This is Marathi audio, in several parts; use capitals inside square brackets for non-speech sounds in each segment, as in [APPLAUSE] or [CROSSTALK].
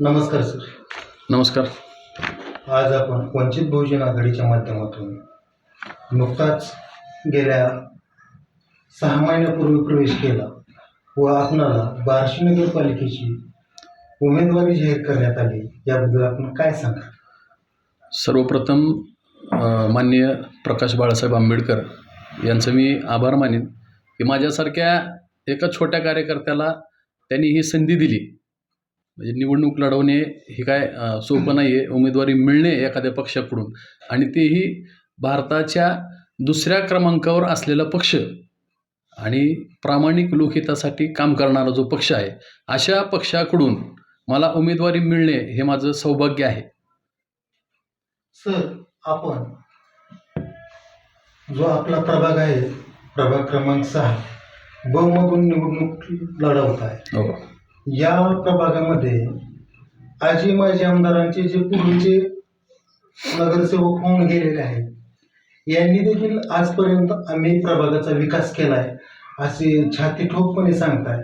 नमस्कार सर. नमस्कार. आज आपण वंचित बहुजन आघाडीच्या माध्यमातून नुकताच गेल्या सहा महिन्यापूर्वी प्रवेश केला व आपणाला बार्शी नगरपालिकेची उमेदवारी जाहीर करण्यात आली याबद्दल आपण काय सांगा सर्वप्रथम अ, माननीय प्रकाश बाळासाहेब आंबेडकर यांचं मी आभार मानेन की माझ्यासारख्या एका छोट्या कार्यकर्त्याला त्यांनी ही संधी दिली. म्हणजे निवडणूक लढवणे हे काय सोपं नाही आहे उमेदवारी मिळणे एखाद्या पक्षाकडून. आणि तेही भारताच्या दुसऱ्या क्रमांकावर असलेला पक्ष आणि प्रामाणिक लोकहितासाठी काम करणारा जो पक्ष आहे अशा पक्षाकडून मला उमेदवारी मिळणे हे माझं सौभाग्य आहे. सर आपण जो आपला प्रभाग आहे प्रभाग क्रमांक सहा ब मधून निवडणूक लढवत आहे. हो. या प्रभागामध्ये आजी माजी आमदारांचे जे पूर्वीचे नगरसेवक होऊन गेलेले आहेत यांनी देखील आजपर्यंत आम्ही प्रभागाचा विकास केलाय असे छाती ठोकपणे सांगताय.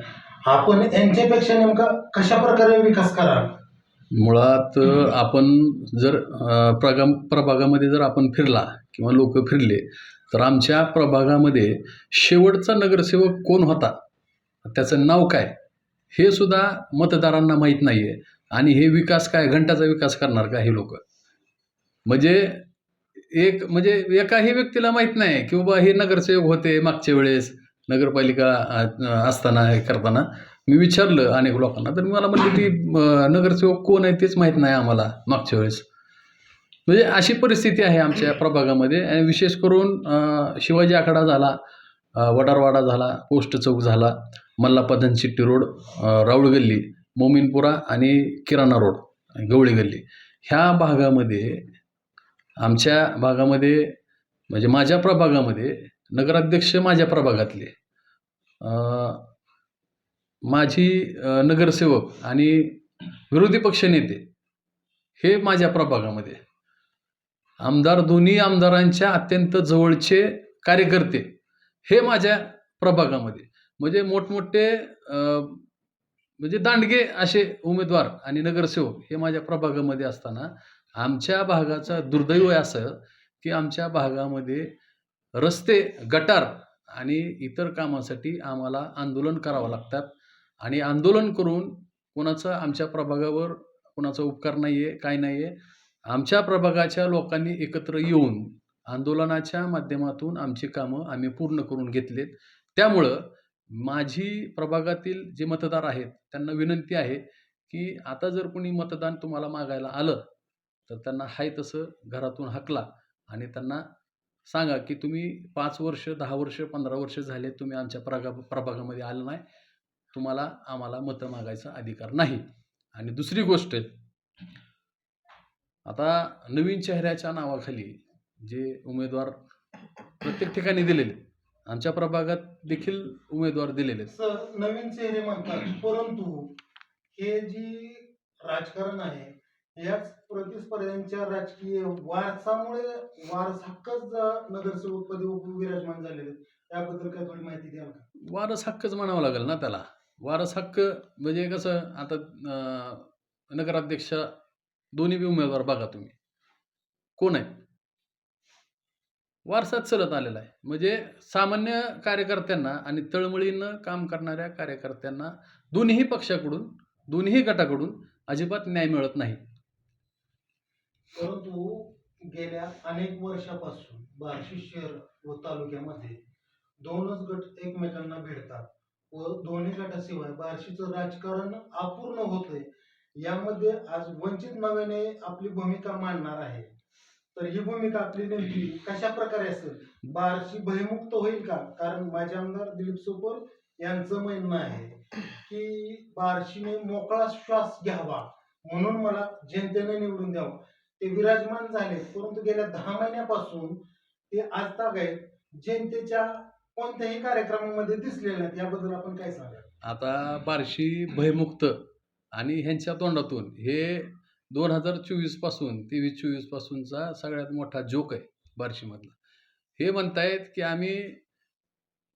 आपण यांच्यापेक्षा नेमका कशा प्रकारे विकास कराल? मुळात आपण जर प्रगा प्रभागामध्ये जर आपण फिरला किंवा लोक फिरले तर आमच्या प्रभागामध्ये शेवटचा नगरसेवक कोण होता? त्याचं नाव काय? हे सुद्धा मतदारांना माहीत नाही आहे आणि हे विकास काय घंटाचा विकास करणार का हे लोक? म्हणजे एक म्हणजे एकाही व्यक्तीला माहीत नाही की बाबा हे नगरसेवक होते मागच्या वेळेस नगरपालिका असताना हे करताना. मी विचारलं अनेक लोकांना तर मला म्हणले की नगरसेवक कोण आहे तेच माहीत नाही आम्हाला मागच्या वेळेस. म्हणजे अशी परिस्थिती आहे आमच्या प्रभागामध्ये. आणि विशेष करून शिवाजी आखाडा झाला वडारवाडा झाला पोस्ट चौक झाला. मल्लापदन चिट्टी रोड राऊळ गल्ली मोमीनपुरा आणि किराणा रोड गवळी गल्ली. ह्या भागामध्ये आमच्या भागामध्ये म्हणजे माझ्या प्रभागामध्ये नगराध्यक्ष माझ्या प्रभागातले. माझी नगरसेवक आणि विरोधी पक्षनेते हे माझ्या प्रभागामध्ये. आमदार दोन्ही आमदारांच्या अत्यंत जवळचे कार्यकर्ते हे माझ्या प्रभागामध्ये. म्हणजे मोठमोठे म्हणजे दांडगे असे उमेदवार आणि नगरसेवक हे माझ्या प्रभागामध्ये असताना आमच्या भागाचं दुर्दैव असं की आमच्या भागामध्ये रस्ते गटार आणि इतर कामासाठी आम्हाला आंदोलन करावं लागतात. आणि आंदोलन करून कोणाचं आमच्या प्रभागावर कोणाचा उपकार नाही आहे काय नाही आहे आमच्या प्रभागाच्या लोकांनी एकत्र येऊन आंदोलनाच्या माध्यमातून आमची कामं आम्ही पूर्ण करून घेतलेत. त्यामुळं माझी प्रभागातील जे मतदार आहेत त्यांना विनंती आहे की आता जर कोणी मतदान तुम्हाला मागायला आलं तर त्यांना हाय तसं घरातून हकला आणि त्यांना सांगा की तुम्ही पाच वर्ष दहा वर्ष पंधरा वर्ष झाले तुम्ही आमच्या प्रगा प्रभागामध्ये आलं नाही. तुम्हाला आम्हाला मतं मागायचा अधिकार नाही. आणि दुसरी गोष्ट आता नवीन चेहऱ्याच्या नावाखाली जे उमेदवार प्रत्येक ठिकाणी दिलेले आमच्या प्रभागात देखील उमेदवार दिलेले आहेत. सर नवीन चेहरे म्हणतात परंतु हे जी राजकारण आहे याच प्रतिस्पर्ध्यांच्या राजकीय वारसामुळे वारस हक्कच ज- नगरसेवक पदी उप- विराजमान झालेले आहेत. याबद्दल काय थोडी माहिती द्याल का वारस हक्कच म्हणावं लागेल ना त्याला वारस हक्क म्हणजे कसं आता अं, नगराध्यक्ष दोन्ही बी उमेदवार बघा तुम्ही कोण आहे वारसा चलत आलेला आहे. म्हणजे सामान्य कार्यकर्त्यांना आणि तळमळीनं काम करणाऱ्या कार्यकर्त्यांना दोन्ही पक्षाकडून दोन्ही गटाकडून अजिबात न्याय मिळत नाही. परंतु गेल्या अनेक वर्षापासून बार्शी शहर व तालुक्यामध्ये दोनच गट एकमेकांना भेटतात व दोन्ही गटाशिवाय बार्शीचं राजकारण अपूर्ण होतंय. यामध्ये आज वंचित नव्याने आपली भूमिका मांडणार आहे. तर ही भूमिका आपली नेमकी कशा प्रकारे असेल? बार्शी भयमुक्त होईल का? कारण माझे आमदार दिलीप सोपल यांचं म्हणणं आहे की बार्शीने मोकळा श्वास घ्यावा. म्हणून मला जनतेने निवडून द्यावं. ते विराजमान झाले परंतु गेल्या दहा महिन्यापासून ते आज तागायत जनतेच्या कोणत्याही कार्यक्रमामध्ये दिसलेले नाहीत. याबद्दल आपण काय सांगा आता बार्शी भयमुक्त आणि ह्यांच्या तोंडातून हे दोन हजार चोवीसपासून तेवीस चोवीसपासूनचा सगळ्यात मोठा जोक आहे बार्शीमधला. हे म्हणतायत की आम्ही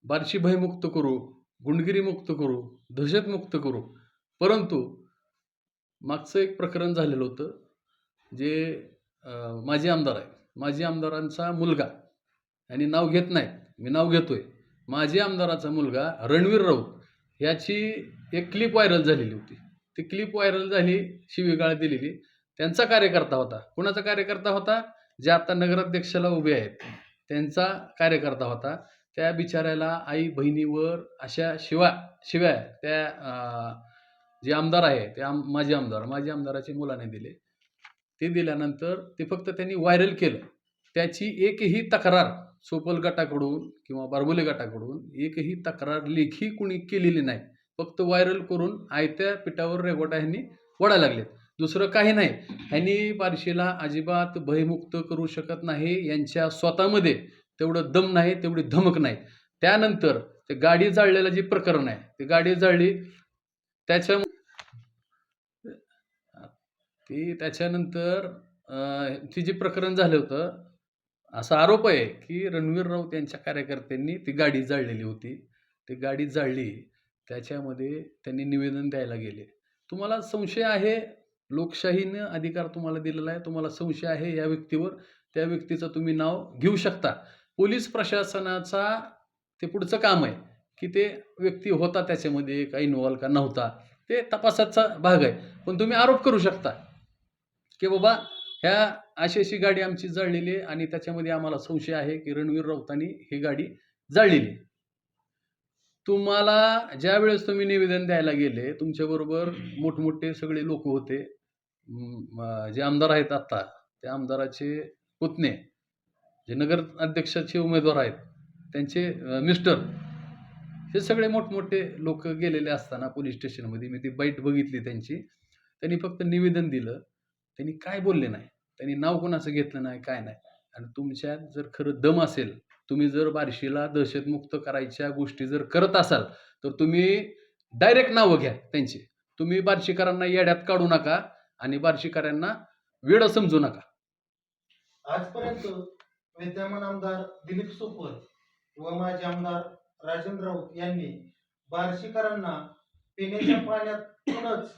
बार्शी भयमुक्त करू गुंडगिरी मुक्त करू दहशतमुक्त करू. परंतु मागचं एक प्रकरण झालेलं होतं जे माजी आमदार आहे माजी आमदारांचा मुलगा आणि नाव घेत नाहीत मी नाव घेतोय. माजी आमदाराचा मुलगा रणवीर राऊत याची एक क्लिप व्हायरल झालेली होती. ती क्लिप व्हायरल झाली शिवीगाळ दिलेली. त्यांचा कार्यकर्ता होता. कुणाचा कार्यकर्ता होता? जे आता नगराध्यक्षाला उभे आहेत. त्यांचा कार्यकर्ता होता. त्या बिचाऱ्याला आई बहिणीवर अशा शिवा शिवाय त्या जे आमदार आहे ते आम माजी आमदार माजी आमदाराचे मुलाने दिले. ते दिल्यानंतर ते फक्त त्यांनी व्हायरल केलं. त्याची एकही तक्रार सोपल गटाकडून किंवा बारबोले गटाकडून एकही तक्रार लेखी कुणी केलेली नाही. फक्त व्हायरल करून आयत्या पिठावर रेगोटा ह्यांनी वडायला लागलेत. दुसरं काही नाही. ह्यांनी पारशीला अजिबात भयमुक्त करू शकत नाही. यांच्या स्वतःमध्ये तेवढं दम नाही तेवढी धमक नाही. त्यानंतर ते गाडी जाळलेलं जे प्रकरण आहे ते गाडी जाळली. त्याच्या ती त्याच्यानंतर ती जे प्रकरण झालं होतं असा आरोप आहे की रणवीर राऊत यांच्या कार्यकर्त्यांनी ती गाडी जाळलेली होती. ती गाडी जाळली. त्याच्यामध्ये त्यांनी निवेदन द्यायला गेले. तुम्हाला संशय आहे? लोकशाहीनं अधिकार तुम्हाला दिलेला आहे. तुम्हाला संशय आहे या व्यक्तीवर? त्या व्यक्तीचं तुम्ही नाव घेऊ शकता. पोलीस प्रशासनाचा ते पुढचं काम आहे की ते व्यक्ती होता त्याच्यामध्ये काही इन्व्हॉल्व का नव्हता ते तपासाचा भाग आहे. पण तुम्ही आरोप करू शकता की बाबा ह्या अशी अशी गाडी आमची जळलेली आहे आणि त्याच्यामध्ये आम्हाला संशय आहे की रणवीर राऊतांनी ही गाडी जाळलेली आहे. तुम्हाला ज्या वेळेस तुम्ही निवेदन द्यायला गेले तुमच्याबरोबर मोठमोठे सगळे लोक होते. जे आमदार आहेत आत्ता त्या आमदाराचे पुतणे जे नगर अध्यक्षाचे उमेदवार आहेत त्यांचे मिस्टर हे सगळे मोठमोठे लोक गेलेले असताना पोलीस स्टेशनमध्ये मी ती बाईट बघितली त्यांची. त्यांनी फक्त निवेदन दिलं. त्यांनी काय बोलले नाही. त्यांनी नाव कोणाचं घेतलं नाही काय नाही. आणि तुमच्यात जर खरं दम असेल तुम्ही जर बार्शीला दहशतमुक्त करायच्या गोष्टी जर करत असाल तर तुम्ही डायरेक्ट नावं घ्या त्यांची. तुम्ही बार्शीकरांना येड्यात काढू नका आणि बार्शीकरांना वेळ समजू नका. आजपर्यंत विद्यमान आमदार दिलीप सोपल व माजी आमदार राजेंद्र राऊत यांनी बार्शीकरांना पिण्याच्या [COUGHS] पाण्यातूनच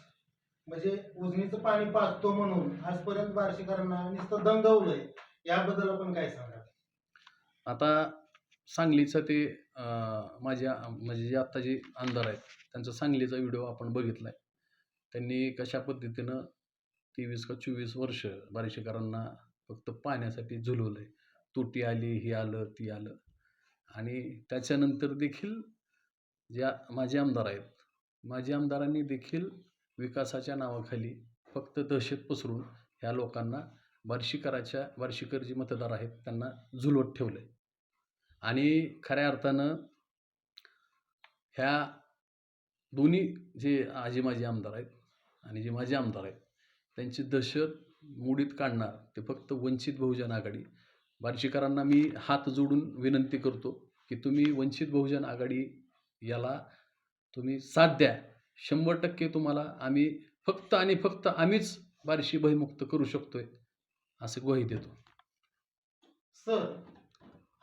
म्हणजे उजनीचं पाणी पाजतो म्हणून आजपर्यंत बार्शीकरांना नुसतं दंगवलंय. याबद्दल आपण काय सांगा आता सांगलीचं ते माझ्या म्हणजे जे आत्ता जे आमदार आहेत त्यांचा सांगलीचा व्हिडिओ आपण बघितला आहे त्यांनी कशा पद्धतीनं तेवीस का चोवीस वर्ष बार्शीकरांना फक्त पाण्यासाठी झुलवलं आहे तुटी आली ही आलं ती आलं. आणि त्याच्यानंतर देखील ज्या माझे आमदार आहेत माझे आमदारांनी देखील विकासाच्या नावाखाली फक्त दहशत पसरून ह्या लोकांना वर्षीकराच्या वर्षीकर जे मतदार आहेत त्यांना झुलवत ठेवलं आहे. आणि खऱ्या अर्थानं ह्या दोन्ही जे आजी माझे आमदार आहेत आणि जे माझे आमदार आहेत त्यांची दहशत मोडीत काढणार ते फक्त वंचित बहुजन आघाडी. बार्शीकरांना मी हात जोडून विनंती करतो की तुम्ही वंचित बहुजन आघाडी याला तुम्ही साथ द्या. शंभर टक्के तुम्हाला आम्ही फक्त आणि फक्त आम्हीच बार्शी भयमुक्त करू शकतोय. असं ग्वाही देतो. सर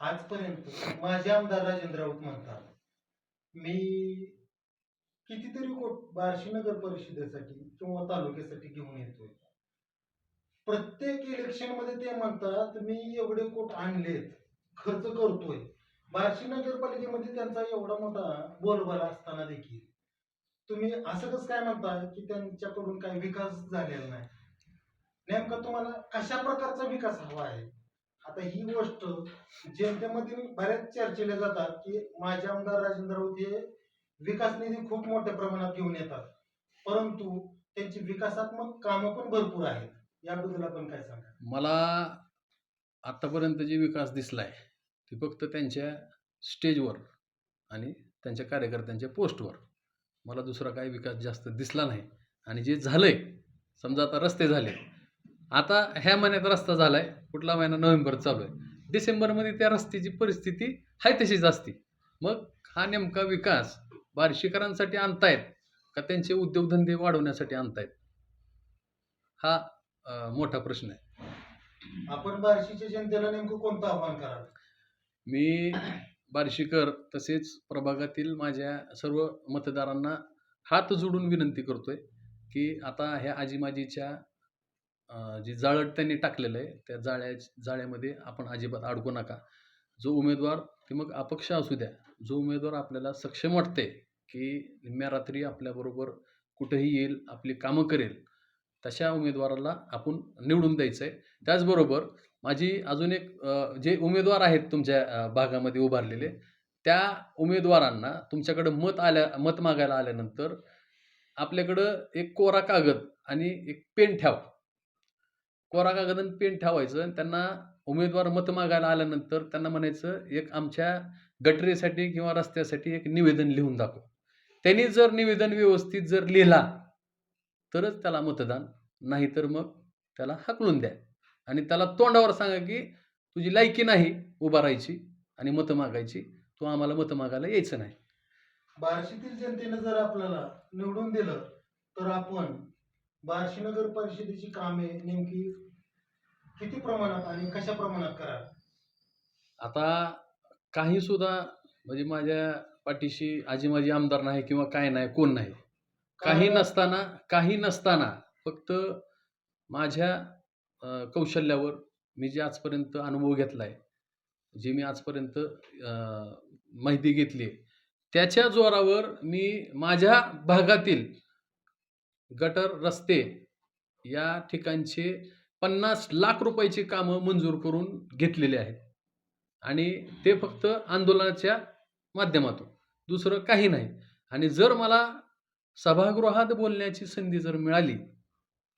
आजपर्यंत माझे आमदार राजेंद्र राऊत म्हणतात मी कितीतरी कोट बार्शी नगर परिषदेसाठी किंवा तालुक्यासाठी घेऊन येतोय. प्रत्येक इलेक्शनमध्ये ते म्हणतात मी एवढे कोट आणलेत खर्च करतोय. बार्शी नगरपालिकेमध्ये त्यांचा एवढा मोठा बोलबाला असताना देखील तुम्ही असं कसं काय म्हणता की त्यांच्याकडून काही विकास झालेला नाही? नेमकं तुम्हाला कशा प्रकारचा विकास हवा आहे? आता ही गोष्ट जनतेमधील बऱ्याच चर्चेल्या जातात की माझे आमदार राजेंद्र राऊत हे विकास निधी खूप मोठ्या प्रमाणात घेऊन येतात. परंतु त्यांची विकासात्मक कामं पण भरपूर आहेत. याबद्दल आपण काय सांगा मला आत्तापर्यंत जे विकास दिसला आहे ते फक्त त्यांच्या स्टेजवर आणि त्यांच्या कार्यकर्त्यांच्या पोस्टवर. मला दुसरा काही विकास जास्त दिसला नाही. आणि जे झालं आहे समजा आता रस्ते झाले आता ह्या महिन्यात रस्ता झाला आहे कुठला महिना? नोव्हेंबर चालू आहे. डिसेंबरमध्ये त्या रस्त्याची परिस्थिती आहे तशीच असती. मग हा नेमका विकास बार्शीकरांसाठी आणतायत का त्यांचे उद्योगधंदे वाढवण्यासाठी आणतायत? हा मोठा प्रश्न आहे. आपण बार्शीच्या जनतेला नेमकं कोणतं आव्हान कराल? मी बार्शीकर तसेच प्रभागातील माझ्या सर्व मतदारांना हात जोडून विनंती करतोय की आता ह्या आजीमाजीच्या जी जाळं त्यांनी टाकलेलं आहे त्या जाळ्या जाळ्यामध्ये आपण अजिबात अडकू नका. जो उमेदवार ते मग अपक्ष असू द्या जो उमेदवार आपल्याला सक्षम वाटते की निम्म्या रात्री आपल्याबरोबर कुठेही येईल आपली कामं करेल तशा उमेदवाराला आपण निवडून द्यायचं आहे त्याचबरोबर माझी अजून एक जे उमेदवार आहेत तुमच्या भागामध्ये उभारलेले त्या उमेदवारांना तुमच्याकडं मत आल्या मत मागायला आल्यानंतर आपल्याकडं एक कोरा कागद आणि एक पेन ठेवा. कोरा कागद आणि पेन ठेवायचं आणि त्यांना उमेदवार मत मागायला आल्यानंतर त्यांना म्हणायचं एक आमच्या गटरीसाठी किंवा रस्त्यासाठी एक निवेदन लिहून दाखव. त्यांनी जर निवेदन व्यवस्थित जर लिहिला तरच त्याला मतदान नाहीतर मग त्याला हाकलून द्या. आणि त्याला तोंडावर सांगा की तुझी लायकी नाही उभा राहायची आणि मतं मागायची तू आम्हाला मतं मागायला यायचं नाही. बार्शीतील जनतेनं जर आपल्याला निवडून दिलं तर आपण बार्शी नगर परिषदेची कामे नेमकी किती प्रमाणात आणि कशा प्रमाणात कराल? आता काही सुद्धा म्हणजे माझ्या पाठीशी आजी माझी आमदार नाही किंवा काय नाही कोण नाही. काही नसताना काही नसताना फक्त माझ्या अ, कौशल्यावर मी जे आजपर्यंत अनुभव घेतला आहे जे मी आजपर्यंत अ, माहिती घेतली त्याच्या जोरावर मी माझ्या भागातील गटर रस्ते या ठिकाणचे पन्नास लाख रुपयाची कामं मंजूर करून घेतलेले आहेत. आणि ते फक्त आंदोलनाच्या माध्यमातून दुसरं काही नाही. आणि जर मला सभागृहात बोलण्याची संधी जर मिळाली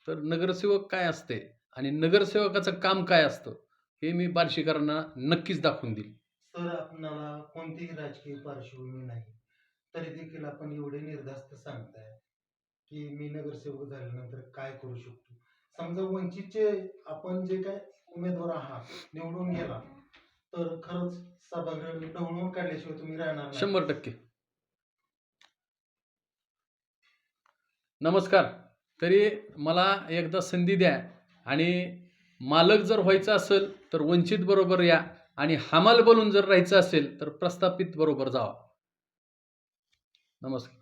तर नगरसेवक काय असते आणि नगरसेवकाचं काम काय असतं हे मी बार्शीकरांना नक्कीच दाखवून देईल सर आपणाला कोणतीही राजकीय पार्श्वभूमी नाही तरी देखील आपण एवढे निर्धास्त सांगताय. की मी नगरसेवक झाल्यानंतर काय करू शकतो? समजा वंचितचे आपण जे काय उमेदवार आहात निवडून गेला तर खरंच सभागृह ढवळून काढल्याशिवाय तुम्ही राहणार नाही. शंभर टक्के. नमस्कार. तरी मला एकदा संधी द्या आणि मालक जर व्हायचं असेल तर वंचित बरोबर या आणि हमाल बनून जर राहायचं असेल तर प्रस्थापित बरोबर जावा. नमस्कार.